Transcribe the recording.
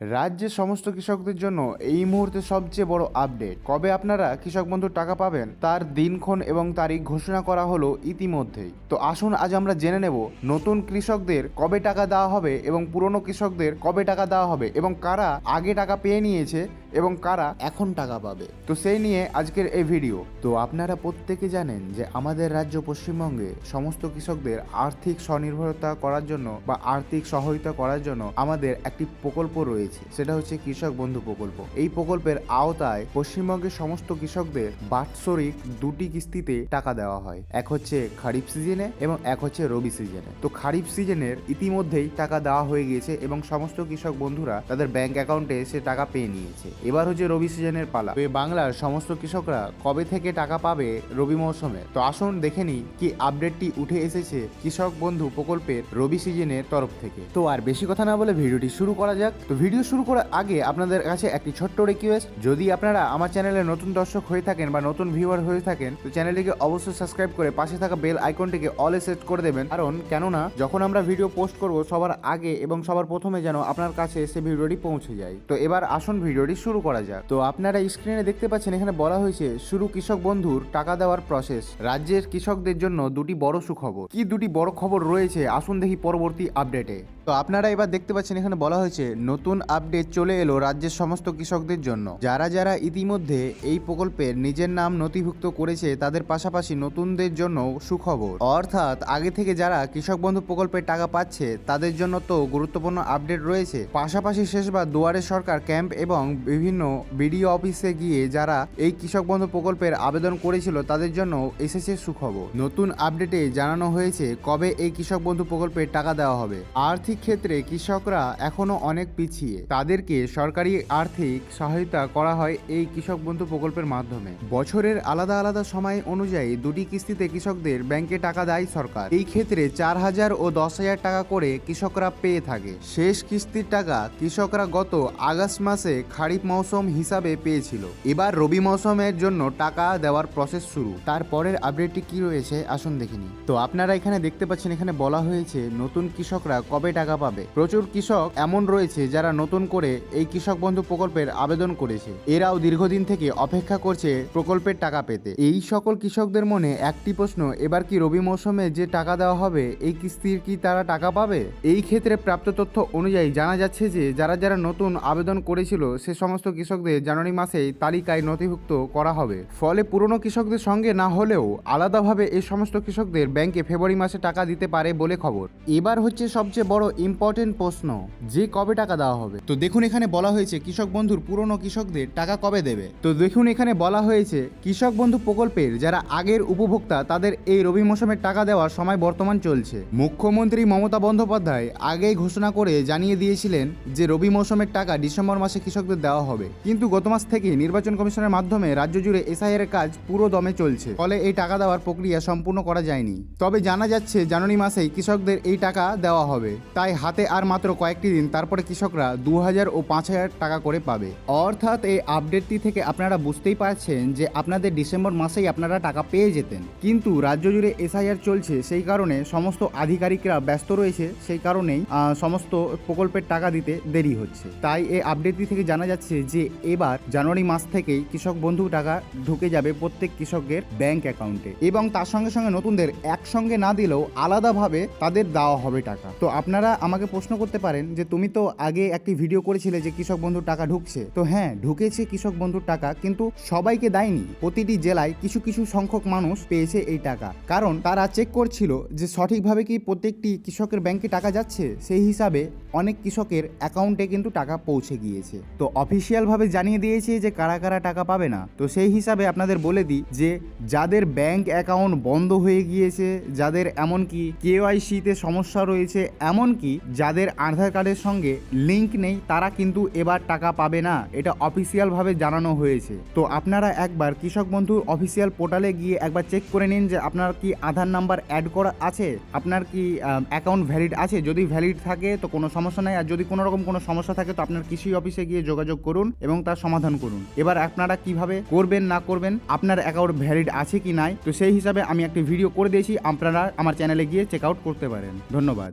রাজ্যের সমস্ত কৃষকদের জন্য এই মুহূর্তে সবচেয়ে বড় আপডেট কবে আপনারা কৃষক বন্ধুর টাকা পাবেন, তার দিনক্ষণ এবং তারিখ ঘোষণা করা হলো ইতিমধ্যেই। তো আসুন আজ আমরা জেনে নেব নতুন কৃষকদের কবে টাকা দেওয়া হবে এবং পুরনো কৃষকদের কবে টাকা দেওয়া হবে এবং কারা আগে টাকা পেয়ে নিয়েছে এবং কারা এখন টাকা পাবে। তো সেই নিয়ে আজকের এই ভিডিও। তো আপনারা প্রত্যেকে জানেন যে আমাদের রাজ্য পশ্চিমবঙ্গে সমস্ত কৃষকদের আর্থিক স্বনির্ভরতা করার জন্য বা আর্থিক সহায়তা করার জন্য আমাদের একটি প্রকল্প রয়েছে। সেটা হচ্ছে কৃষক বন্ধু প্রকল্প। এই প্রকল্পের আওতায় পশ্চিমবঙ্গের সমস্ত কৃষকদের বাৎসরিক দুটি কিস্তিতে টাকা দেওয়া হয়। এক হচ্ছে খারিফ সিজনে এবং এক হচ্ছে রবি সিজনে। তো খারিফ সিজনের ইতিমধ্যেই টাকা দেওয়া হয়ে গিয়েছে এবং সমস্ত কৃষক বন্ধুরা তাদের ব্যাংক অ্যাকাউন্টে সে টাকা পেয়ে নিয়েছে। এবার হচ্ছে রবি সিজনের পালা। তো বাংলার সমস্ত কৃষকরা কবে থেকে টাকা পাবে রবি মৌসুমে? তো আসুন দেখে নিই কি আপডেটটি উঠে এসেছে কৃষক বন্ধু প্রকল্পের রবি সিজনের তরফ থেকে। তো আর বেশি কথা না বলে ভিডিওটি শুরু করা যাক। তো ভিডিও শুরু করার আগে আপনাদের কাছে একটি ছোট্ট রিকোয়েস্ট যদি আপনারা আমার চ্যানেলে নতুন দর্শক হয়ে থাকেন বা নতুন ভিউয়ার হয়ে থাকেন, তো চ্যানেলটিকে অবশ্যই সাবস্ক্রাইব করে পাশে থাকা বেল আইকনটিকে অলে সেট করে দেবেন। কারণ কেননা, যখন আমরা ভিডিও পোস্ট করব সবার আগে এবং সবার প্রথমে যেন আপনার কাছে সে ভিডিওটি পৌঁছে যায়। তো এবার আসুন ভিডিওটি শুরু করা যাক। তো আপনারা স্ক্রিনে দেখতে পাচ্ছেন, এখানে বলা হয়েছে, শুরু কৃষক বন্ধুর টাকা দেওয়ার প্রসেস রাজ্যের কৃষকদের জন্য দুটি বড় সুখবর। কি দুটি বড় খবর রয়েছে? আসুন দেখি পরবর্তী আপডেটে তো আপনারা এবার দেখতে পাচ্ছেন, এখানে বলা হয়েছে, নতুন আপডেট চলে এলো রাজ্যের সমস্ত কৃষকদের জন্য। যারা যারা ইতিমধ্যে এই প্রকল্পের নিজের নাম নথিভুক্ত করেছে, তাদের পাশাপাশি নতুনদের জন্য সুখবর। অর্থাৎ আগে থেকে যারা কৃষক বন্ধু প্রকল্পের টাকা পাচ্ছে, তাদের জন্য তো গুরুত্বপূর্ণ আপডেট রয়েছে। পাশাপাশি শেষবার দুয়ারে সরকার ক্যাম্প এবং বিভিন্ন বিডিও অফিসে গিয়ে যারা এই কৃষক বন্ধু প্রকল্পের আবেদন করেছিল, তাদের জন্য এসেছে সুখবর। নতুন আপডেটে জানানো হয়েছে কবে এই কৃষক বন্ধু প্রকল্পের টাকা দেওয়া হবে। আর্থিক ক্ষেত্রে কৃষকরা এখনও অনেক পিছিয়ে। তাদেরকে সরকারি আর্থিক সহায়তা করা হয় এই কৃষক বন্ধু প্রকল্পের মাধ্যমে। বছরের আলাদা আলাদা সময় অনুযায়ী দুটি কিস্তিতে কৃষকদের ব্যাংকে টাকা দেয় সরকার। এই ক্ষেত্রে চার হাজার ও দশ হাজার টাকা করে কৃষকরা পেয়ে থাকে। শেষ কিস্তির টাকা কৃষকরা গত আগস্ট মাসে খারিফ মৌসুম হিসাবে পেয়েছিল। এবার রবি মৌসুমের জন্য টাকা দেওয়ার প্রসেস শুরু। তারপরের আপডেটটি কি রয়েছে আসুন দেখিনি তো আপনারা এখানে দেখতে পাচ্ছেন, এখানে বলা হয়েছে নতুন কৃষকরা কবে টাকা পাবে। প্রচুর কৃষক এমন রয়েছে যারা নতুন করে এই কৃষক বন্ধু প্রকল্পের আবেদন করেছে। এরাও দীর্ঘদিন থেকে অপেক্ষা করছে প্রকল্পের টাকা পেতে। এই সকল কৃষকদের মনে একটি প্রশ্ন, এবার কি রবি মৌসুমে যে টাকা দেওয়া হবে, এই কিস্তির কি তারা টাকা পাবে? এই ক্ষেত্রে প্রাপ্ত তথ্য অনুযায়ী জানা যাচ্ছে যে, যারা যারা নতুন আবেদন করেছিল, সে সমস্ত কৃষকদের জানুয়ারি মাসেই তালিকায় নথিভুক্ত করা হবে। ফলে পুরনো কৃষকদের সঙ্গে না হলেও আলাদাভাবে এই সমস্ত কৃষকদের ব্যাংকে ফেব্রুয়ারি মাসে টাকা দিতে পারে বলে খবর। এবার হচ্ছে সবচেয়ে বড় ইম্পর্টেন্ট প্রশ্ন, যে কবে টাকা দেওয়া হবে? তো দেখুন এখানে বলা হয়েছে কৃষক বন্ধুর পুরনো কৃষকদের টাকা কবে দেবে। তো দেখুন এখানে বলা হয়েছে কৃষক বন্ধু প্রকল্পের যারা আগের উপভোক্তা, তাদের এই রবি মৌসুমের টাকা দেওয়ার সময় বর্তমান চলছে। মুখ্যমন্ত্রী মমতা বন্দ্যোপাধ্যায় আগেই ঘোষণা করে জানিয়ে দিয়েছিলেন যে রবি মৌসুমের টাকা ডিসেম্বর মাসে কৃষকদের দেওয়া হবে। কিন্তু গত মাস থেকে নির্বাচন কমিশনের মাধ্যমে রাজ্য জুড়ে এসআইআর এর কাজ পুরো দমে চলছে। ফলে এই টাকা দেওয়ার প্রক্রিয়া সম্পূর্ণ করা যায়নি। তবে জানা যাচ্ছে, জানুয়ারি মাসেই কৃষকদের এই টাকা দেওয়া হবে। তাই হাতে আর মাত্র কয়েকটি দিন, তারপরে কৃষকরা দু হাজার ও পাঁচ হাজার টাকা করে পাবে। অর্থাৎ এই আপডেটটি থেকে আপনারা বুঝতেই পারছেন যে আপনাদের ডিসেম্বর মাসেই আপনারা টাকা পেয়ে যেতেন। কিন্তু রাজ্য জুড়ে এসআইআর চলছে সেই কারণে সমস্ত আধিকারিকরা ব্যস্ত রয়েছে। সেই কারণেই সমস্ত প্রকল্পের টাকা দিতে দেরি হচ্ছে। তাই এই আপডেটটি থেকে জানা যাচ্ছে যে এবার জানুয়ারি মাস থেকেই কৃষক বন্ধু টাকা ঢুকে যাবে প্রত্যেক কৃষকের ব্যাংক অ্যাকাউন্টে এবং তার সঙ্গে সঙ্গে নতুনদের একসঙ্গে না দিলেও আলাদাভাবে তাদের দেওয়া হবে টাকা। তো আপনারা আমাকে প্রশ্ন করতে পারেন যে তুমি তো আগে একটি ভিডিও করেছিলে যে কৃষক বন্ধুর টাকা ঢুকছে। তো হ্যাঁ ঢুকেছে কৃষক বন্ধুর টাকা কিন্তু সবাইকে দেয়নি। প্রতিটি জেলায় কিছু কিছু সংখ্যক মানুষ পেয়েছে এই টাকা। কারণ তারা চেক করছিল যে সঠিকভাবে কি প্রত্যেকটি কৃষকের ব্যাংকে টাকা যাচ্ছে। সেই হিসাবে অনেক কৃষকের অ্যাকাউন্টে কিন্তু টাকা পৌঁছে গিয়েছে। তো অফিসিয়ালভাবে জানিয়ে দিয়েছে যে কারা কারা টাকা পাবে না। তো সেই হিসাবে আপনাদের বলে দিই যে, যাদের ব্যাংক অ্যাকাউন্ট বন্ধ হয়ে গিয়েছে, যাদের এমনকি কেওয়াইসিতে সমস্যা রয়েছে, এমনকি যাদের আধার কার্ডের সঙ্গে লিংক নেই, তারা কিন্তু এবার টাকা পাবে না। এটা অফিসিয়ালভাবে জানানো হয়েছে। তো আপনারা একবার কৃষক বন্ধুর অফিসিয়াল পোর্টালে গিয়ে একবার চেক করে নিন যে, আপনার কি আধার নাম্বার অ্যাড করা আছে? আপনার কি অ্যাকাউন্ট ভ্যালিড আছে? যদি ভ্যালিড থাকে, তো কোনো সমস্যা নাই। আর যদি কোনো রকম কোনো সমস্যা থাকে, তো আপনার কৃষি অফিসে গিয়ে যোগাযোগ করুন এবং তার সমাধান করুন। এবার আপনারা কীভাবে করবেন, না করবেন, আপনার অ্যাকাউন্ট ভ্যালিড আছে কি নাই, তো সেই হিসাবে আমি একটি ভিডিও করে দিয়েছি। আপনারা আমার চ্যানেলে গিয়ে চেক আউট করতে পারেন। ধন্যবাদ।